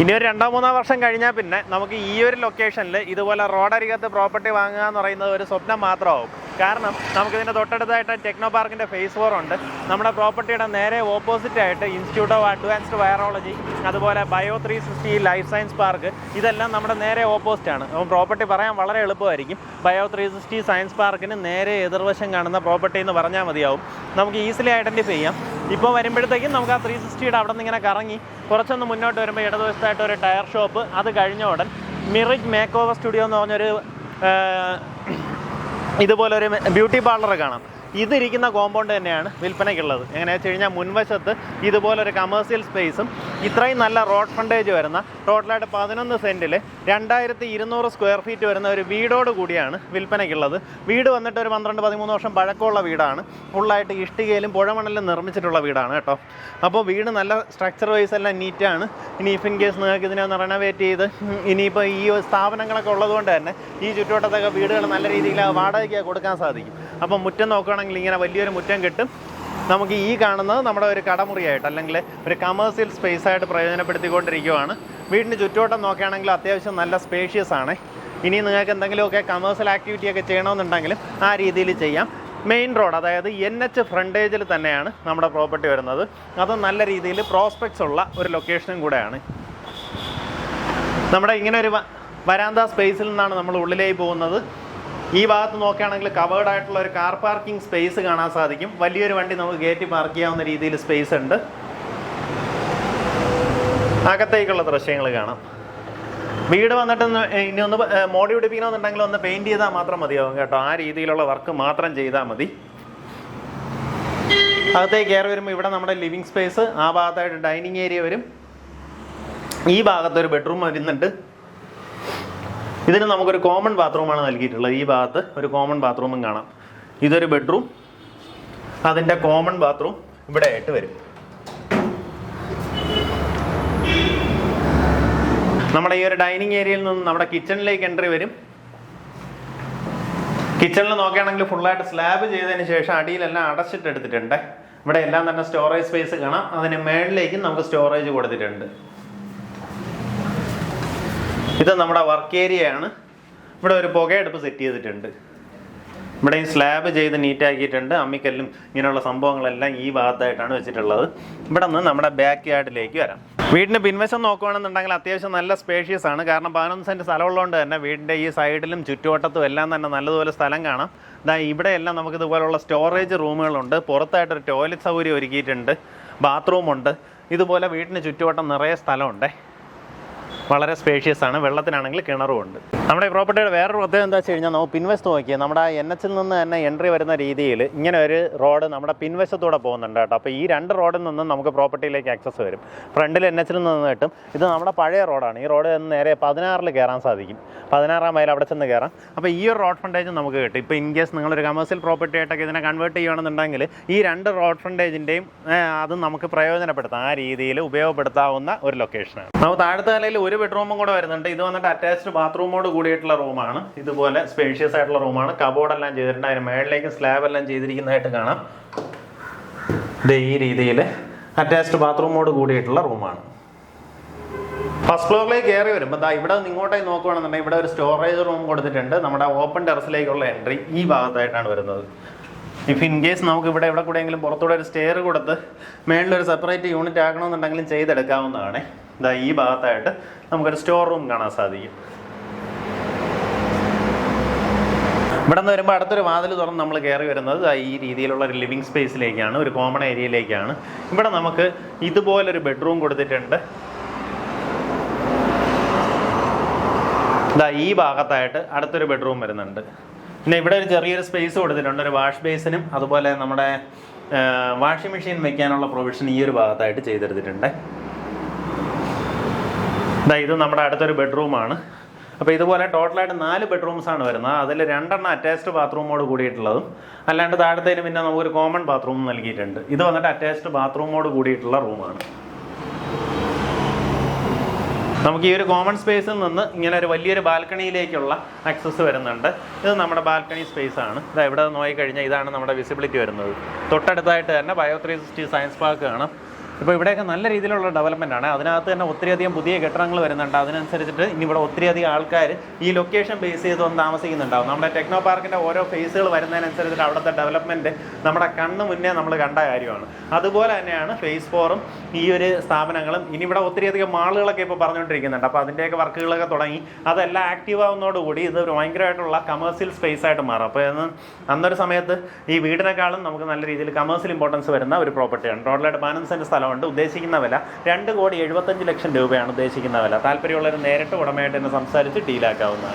ഇനി ഒരു രണ്ടോ മൂന്നോ വർഷം കഴിഞ്ഞാൽ പിന്നെ നമുക്ക് ഈ ഒരു ലൊക്കേഷനിൽ ഇതുപോലെ റോഡരികത്ത് പ്രോപ്പർട്ടി വാങ്ങുക എന്ന് പറയുന്നത് ഒരു സ്വപ്നം മാത്രമാവും. കാരണം നമുക്കിതിന്റെ തൊട്ടടുത്തായിട്ട് ടെക്നോ പാർക്കിന്റെ ഫേസ് ഫോർ ഉണ്ട്. നമ്മുടെ പ്രോപ്പർട്ടിയുടെ നേരെ ഓപ്പോസിറ്റ് ആയിട്ട് ഇൻസ്റ്റിറ്റ്യൂട്ട് ഓഫ് അഡ്വാൻസ്ഡ് വയറോളജി അതുപോലെ bio three sixty life science park ഇതെല്ലാം നമ്മുടെ നേരെ ഓപ്പോസിറ്റ് ആണ്. അപ്പം പ്രോപ്പർട്ടി പറയാൻ വളരെ എളുപ്പമായിരിക്കും. ബയോ ത്രീ സിക്സ്റ്റി സയൻസ് പാർക്കിന് നേരെ എതിർവശം കാണുന്ന പ്രോപ്പർട്ടി എന്ന് പറഞ്ഞാൽ മതിയാവും. നമുക്ക് ഈസിലി ഐഡന്റിഫൈ ചെയ്യാം. ഇപ്പോൾ വരുമ്പോഴത്തേക്കും നമുക്ക് ആ ത്രീ സിക്സ്റ്റിയുടെ അവിടെ നിന്ന് ഇങ്ങനെ കറങ്ങി കുറച്ചൊന്ന് മുന്നോട്ട് വരുമ്പോൾ ഇടതുവശത്തായിട്ട് ഒരു ടയർ ഷോപ്പ് അത് കഴിഞ്ഞ ഉടൻ മിറിക് മേക്ക് ഓവർ സ്റ്റുഡിയോ എന്ന് പറഞ്ഞൊരു ആ, ഇതുപോലൊരു ബ്യൂട്ടി പാർലർ കാണാം. ഇതിരിക്കുന്ന കോമ്പൗണ്ട് തന്നെയാണ് വിൽപ്പനയ്ക്കുള്ളത്. എങ്ങനെയാണെന്ന് വെച്ച് കഴിഞ്ഞാൽ മുൻവശത്ത് ഇതുപോലൊരു കമേഴ്സ്യൽ സ്പേസും ഇത്രയും നല്ല റോഡ് ഫണ്ടേജ് വരുന്ന ടോട്ടലായിട്ട് പതിനൊന്ന് സെന്റിൽ രണ്ടായിരത്തി ഇരുന്നൂറ് സ്ക്വയർ ഫീറ്റ് വരുന്ന ഒരു വീടോട് കൂടിയാണ് വിൽപ്പനയ്ക്കുള്ളത്. വീട് വന്നിട്ട് ഒരു പന്ത്രണ്ട് പതിമൂന്ന് വർഷം പഴക്കമുള്ള വീടാണ്. ഫുള്ളായിട്ട് ഇഷ്ടികയിലും പുഴമണലിലും നിർമ്മിച്ചിട്ടുള്ള വീടാണ് കേട്ടോ. അപ്പോൾ വീട് നല്ല സ്ട്രക്ചർ വൈസ് എല്ലാം നീറ്റാണ് ഇനി ഇഫ് ഇൻ കേസ് നിങ്ങൾക്ക് ഇതിനെ ഒന്ന് റെനോവേറ്റ് ചെയ്ത് ഇനിയിപ്പോൾ ഈ സ്ഥാപനങ്ങളൊക്കെ ഉള്ളതുകൊണ്ട് തന്നെ ഈ ചുറ്റുവട്ടത്തൊക്കെ വീടുകൾ നല്ല രീതിയിൽ വാടകയ്ക്ക് കൊടുക്കാൻ സാധിക്കും. അപ്പം മുറ്റം നോക്കുകയാണെങ്കിൽ ഇങ്ങനെ വലിയൊരു മുറ്റം കിട്ടും. നമുക്ക് ഈ കാണുന്നത് നമ്മുടെ ഒരു കടമുറിയായിട്ട് അല്ലെങ്കിൽ ഒരു കമേഴ്സ്യൽ സ്പേസ് ആയിട്ട് പ്രയോജനപ്പെടുത്തിക്കൊണ്ടിരിക്കുകയാണ് വീടിന് ചുറ്റുവട്ടം നോക്കുകയാണെങ്കിൽ അത്യാവശ്യം നല്ല സ്പേഷ്യസ് ആണ്. ഇനി നിങ്ങൾക്ക് എന്തെങ്കിലുമൊക്കെ കമേഴ്സ്യൽ ആക്ടിവിറ്റി ഒക്കെ ചെയ്യണമെന്നുണ്ടെങ്കിലും ആ രീതിയിൽ ചെയ്യാം. മെയിൻ റോഡ് അതായത് എൻ എച്ച് ഫ്രണ്ടേജിൽ തന്നെയാണ് നമ്മുടെ പ്രോപ്പർട്ടി വരുന്നത്. അത് നല്ല രീതിയിൽ പ്രോസ്പെക്ട്സ് ഉള്ള ഒരു ലൊക്കേഷനും കൂടെയാണ്. നമ്മുടെ ഇങ്ങനെ ഒരു വരാന്ത സ്പേസിൽ നിന്നാണ് നമ്മൾ ഉള്ളിലേക്ക് പോകുന്നത്. ഈ ഭാഗത്ത് നോക്കുകയാണെങ്കിൽ കവേർഡ് ആയിട്ടുള്ള ഒരു കാർ പാർക്കിംഗ് സ്പേസ് കാണാൻ സാധിക്കും. വലിയൊരു വണ്ടി നമുക്ക് കയറ്റി പാർക്ക് ചെയ്യാവുന്ന രീതിയിൽ സ്പേസ് ഉണ്ട്. അകത്തേക്കുള്ള ദൃശ്യങ്ങൾ കാണാം. വീട് വന്നിട്ട് ഇനി ഒന്ന് മോഡി പിടിപ്പിക്കണമെന്നുണ്ടെങ്കിൽ ഒന്ന് പെയിന്റ് ചെയ്താൽ മാത്രം മതിയാവും കേട്ടോ. ആ രീതിയിലുള്ള വർക്ക് മാത്രം ചെയ്താൽ മതി. അകത്തേക്ക് കയറി വരുമ്പോൾ ഇവിടെ നമ്മുടെ ലിവിങ് സ്പേസ് ആ ഭാഗത്തായിട്ട് ഡൈനിങ് ഏരിയ വരും. ഈ ഭാഗത്തൊരു ബെഡ്റൂം വരുന്നുണ്ട്. ഇതിന് നമുക്കൊരു കോമൺ ബാത്റൂമാണ് നൽകിയിട്ടുള്ളത്. ഈ ഭാഗത്ത് ഒരു കോമൺ ബാത്റൂമും കാണാം. ഇതൊരു ബെഡ്റൂം അതിന്റെ കോമൺ ബാത്റൂം ഇവിടെ ആയിട്ട് വരും. നമ്മുടെ ഈ ഒരു ഡൈനിങ് ഏരിയയിൽ നിന്ന് നമ്മുടെ കിച്ചണിലേക്ക് എൻട്രി വരും. കിച്ചണിൽ നോക്കുകയാണെങ്കിൽ ഫുള്ളായിട്ട് സ്ലാബ് ചെയ്തതിന് ശേഷം അടിയിലെല്ലാം അടച്ചിട്ടെടുത്തിട്ടുണ്ട്. ഇവിടെ എല്ലാം തന്നെ സ്റ്റോറേജ് സ്പേസ് കാണാം. അതിന് മേളിലേക്കും നമുക്ക് സ്റ്റോറേജ് കൊടുത്തിട്ടുണ്ട്. ഇത് നമ്മുടെ വർക്ക് ഏരിയ ആണ്. ഇവിടെ ഒരു പുകയെടുപ്പ് സെറ്റ് ചെയ്തിട്ടുണ്ട്. ഇവിടെ ഈ സ്ലാബ് ചെയ്ത് നീറ്റാക്കിയിട്ടുണ്ട് അമ്മിക്കല്ലും ഇങ്ങനെയുള്ള സംഭവങ്ങളെല്ലാം ഈ ഭാഗത്തായിട്ടാണ് വെച്ചിട്ടുള്ളത്. ഇവിടെ നിന്ന് നമ്മുടെ ബാക്ക് യാർഡിലേക്ക് വരാം. വീടിന് പിൻവശം നോക്കുകയാണെന്നുണ്ടെങ്കിൽ അത്യാവശ്യം നല്ല സ്പേഷ്യസ് ആണ്. കാരണം പതിനൊന്ന് സെന്റ് സ്ഥലമുള്ളതുകൊണ്ട് തന്നെ വീടിന്റെ ഈ സൈഡിലും ചുറ്റുവട്ടത്തും എല്ലാം തന്നെ നല്ലതുപോലെ സ്ഥലം കാണാം. ഇതാ ഇവിടെയെല്ലാം നമുക്ക് ഇതുപോലുള്ള സ്റ്റോറേജ് റൂമുകളുണ്ട്. പുറത്തായിട്ടൊരു ടോയ്ലറ്റ് സൗകര്യം ഒരുക്കിയിട്ടുണ്ട്. ബാത്റൂമുണ്ട് ഇതുപോലെ വീടിന് ചുറ്റുവട്ടം നിറയെ സ്ഥലമുണ്ട്. വളരെ സ്പേഷ്യസ് ആണ്. വെള്ളത്തിനാണെങ്കിൽ കിണറും ഉണ്ട്. നമ്മുടെ പ്രോപ്പർട്ടിയുടെ വേറൊരു പ്രത്യേകത എന്താ വെച്ച് കഴിഞ്ഞാൽ നമുക്ക് പിൻവശത്ത് നോക്കിയാൽ നമ്മുടെ എൻ എച്ചിൽ നിന്ന് തന്നെ എൻട്രി വരുന്ന രീതിയിൽ ഇങ്ങനെ ഒരു റോഡ് നമ്മുടെ പിൻവശത്തൂടെ പോകുന്നുണ്ട് കേട്ടോ. അപ്പോൾ ഈ രണ്ട് റോഡിൽ നിന്നും നമുക്ക് പ്രോപ്പർട്ടിയിലേക്ക് ആക്സസ് വരും. ഫ്രണ്ടിൽ എൻ എച്ചിൽ നിന്ന് കിട്ടും ഇത് നമ്മുടെ പഴയ റോഡാണ്. ഈ റോഡ് നിന്ന് നേരെ പതിനാറിൽ കയറാൻ സാധിക്കും. പതിനാറാം മൈൽ അവിടെ ചെന്ന് കയറാം. അപ്പോൾ ഈ ഒരു റോഡ് ഫ്രണ്ടേജ് നമുക്ക് കിട്ടും. ഇപ്പോൾ ഇൻ കേസ് നിങ്ങളൊരു കമേഴ്സ്യൽ പ്രോപ്പർട്ടി ആയിട്ടൊക്കെ ഇതിനെ കൺവേർട്ട് ചെയ്യുകയാണെന്നുണ്ടെങ്കിൽ ഈ രണ്ട് റോഡ് ഫ്രണ്ടേജിന്റെയും അതും നമുക്ക് പ്രയോജനപ്പെടുത്താം. ആ രീതിയിൽ ഉപയോഗപ്പെടുത്താവുന്ന ഒരു ലൊക്കേഷനാണ് നമുക്ക് താഴത്തെ നിലയിൽ ഒരു ബെഡ്റൂമും കൂടെ വരുന്നുണ്ട്. ഇത് വന്നിട്ട് അറ്റാച്ച്ഡ് ബാത്റൂമോട് കൂടിയിട്ടുള്ള റൂമാണ്. ഇതുപോലെ സ്പേഷ്യസ് ആയിട്ടുള്ള റൂമാണ്. കബോർഡെല്ലാം ചെയ്തിട്ടുണ്ട്. അതിന് മേളിലേക്ക് സ്ലാബ് എല്ലാം ചെയ്തിരിക്കുന്നതായിട്ട് കാണാം. ഇത് ഈ രീതിയിൽ അറ്റാച്ച്ഡ് ബാത്റൂമോട് കൂടിയിട്ടുള്ള റൂമാണ്. ഫസ്റ്റ് ഫ്ലോറിലേക്ക് കയറി വരുമ്പോൾ ദാ ഇവിടെ ഇങ്ങോട്ടേ നോക്കുകയാണെന്നുണ്ടെങ്കിൽ ഇവിടെ ഒരു സ്റ്റോറേജ് റൂം കൊടുത്തിട്ടുണ്ട്. നമ്മുടെ ഓപ്പൺ ടെറസിലേക്കുള്ള എൻട്രി ഈ ഭാഗത്തായിട്ടാണ് വരുന്നത്. ഇഫ് ഇൻ കേസ് നമുക്ക് ഇവിടെ എവിടെ കൂടെയെങ്കിലും പുറത്തൂടെ ഒരു സ്റ്റെയർ കൊടുത്ത് മേളിലൊരു സെപ്പറേറ്റ് യൂണിറ്റ് ആക്കണമെന്നുണ്ടെങ്കിലും ചെയ്തെടുക്കാവുന്നതാണ്. ഇതാ ഈ ഭാഗത്തായിട്ട് നമുക്കൊരു സ്റ്റോർ റൂം കാണാൻ സാധിക്കും. ഇവിടെ നിന്ന് വരുമ്പോൾ അടുത്തൊരു വാതിൽ തുറന്ന് നമ്മൾ കയറി വരുന്നത് ഈ രീതിയിലുള്ള ഒരു ലിവിങ് സ്പേസിലേക്കാണ് ഒരു കോമൺ ഏരിയയിലേക്കാണ് ഇവിടെ നമുക്ക് ഇതുപോലൊരു ബെഡ്റൂം കൊടുത്തിട്ടുണ്ട്. ഇതാ ഈ ഭാഗത്തായിട്ട് അടുത്തൊരു ബെഡ്റൂം വരുന്നുണ്ട്. പിന്നെ ഇവിടെ ഒരു ചെറിയൊരു സ്പേസ് കൊടുത്തിട്ടുണ്ട് ഒരു വാഷ് ബേസിനും അതുപോലെ നമ്മുടെ വാഷിംഗ് മെഷീൻ വെക്കാനുള്ള പ്രൊവിഷൻ ഈ ഒരു ഭാഗത്തായിട്ട് ചെയ്തെടുത്തിട്ടുണ്ട്. ഇതാ ഇത് നമ്മുടെ അടുത്തൊരു ബെഡ്റൂമാണ് അപ്പോൾ ഇതുപോലെ ടോട്ടലായിട്ട് നാല് ബെഡ്റൂംസ് ആണ് വരുന്നത്. അതിൽ രണ്ടെണ്ണം അറ്റാച്ച്ഡ് ബാത്റൂമോട് കൂടിയിട്ടുള്ളതും അല്ലാണ്ട് താഴത്തേന് പിന്നെ നമുക്കൊരു കോമൺ ബാത്റൂം നൽകിയിട്ടുണ്ട്. ഇത് വന്നിട്ട് അറ്റാച്ച്ഡ് ബാത്റൂമോട് കൂടിയിട്ടുള്ള റൂമാണ് നമുക്ക് ഈ ഒരു കോമൺ സ്പേസിൽ നിന്ന് ഇങ്ങനെ ഒരു വലിയൊരു ബാൽക്കണിയിലേക്കുള്ള ആക്സസ് വരുന്നുണ്ട്. ഇത് നമ്മുടെ ബാൽക്കണി സ്പേസ് ആണ്. ഇത് എവിടെ നോക്കിക്കഴിഞ്ഞാൽ ഇതാണ് നമ്മുടെ വിസിബിലിറ്റി വരുന്നത്. തൊട്ടടുത്തായിട്ട് തന്നെ bio three sixty science park കാണാം. ഇപ്പോൾ ഇവിടെയൊക്കെ നല്ല രീതിയിലുള്ള ഡെവലപ്മെന്റ് ആണ്. അതിനകത്ത് തന്നെ ഒത്തിരിയധികം പുതിയ കെട്ടിടങ്ങൾ വരുന്നുണ്ട്. അതിനനുസരിച്ചിട്ട് ഇനി ഇവിടെ ഒത്തിരിയധികം ആൾക്കാർ ഈ ലൊക്കേഷൻ ബേസ് ചെയ്ത് വന്ന് താമസിക്കുന്നുണ്ടാവും. നമ്മുടെ ടെക്നോ പാർക്കിന്റെ ഓരോ ഫേസുകൾ വരുന്നതിനനുസരിച്ചിട്ട് അവിടുത്തെ ഡെവലപ്മെന്റ് നമ്മുടെ കണ്ണ് മുന്നേ നമ്മൾ കണ്ട കാര്യമാണ്. അതുപോലെ തന്നെയാണ് ഫേസ് ഫോറും ഈ ഒരു സ്ഥാപനങ്ങളും. ഇനി ഇവിടെ ഒത്തിരിയധികം മാളുകളൊക്കെ ഇപ്പോൾ പറഞ്ഞുകൊണ്ടിരിക്കുന്നുണ്ട്. അപ്പോൾ അതിന്റെയൊക്കെ വർക്കുകളൊക്കെ തുടങ്ങി. അതെല്ലാം ആക്റ്റീവ് ആവുന്നതോടുകൂടി ഇത് ഭയങ്കരമായിട്ടുള്ള കമേഴ്സ്യൽ സ്പേസ് ആയിട്ട് മാറും. അപ്പോൾ അന്ന് അന്നൊരു സമയത്ത് ഈ വീടിനേക്കാളും നമുക്ക് നല്ല രീതിയിൽ കമേഴ്സ്യൽ ഇമ്പോർട്ടൻസ് വരുന്ന ഒരു പ്രോപ്പർട്ടിയാണ് ടോട്ടലായിട്ട് പതിനഞ്ച് സെന്റ് സ്ഥലമുണ്ട് ഉദ്ദേശിക്കുന്ന വില രണ്ട് കോടി എഴുപത്തഞ്ച് ലക്ഷം രൂപയാണ് ഉദ്ദേശിക്കുന്ന വില. താല്പര്യമുള്ളവർ നേരിട്ട് ഉടമയായിട്ട് തന്നെ സംസാരിച്ച് ഡീലാക്കാവുന്നതാണ്.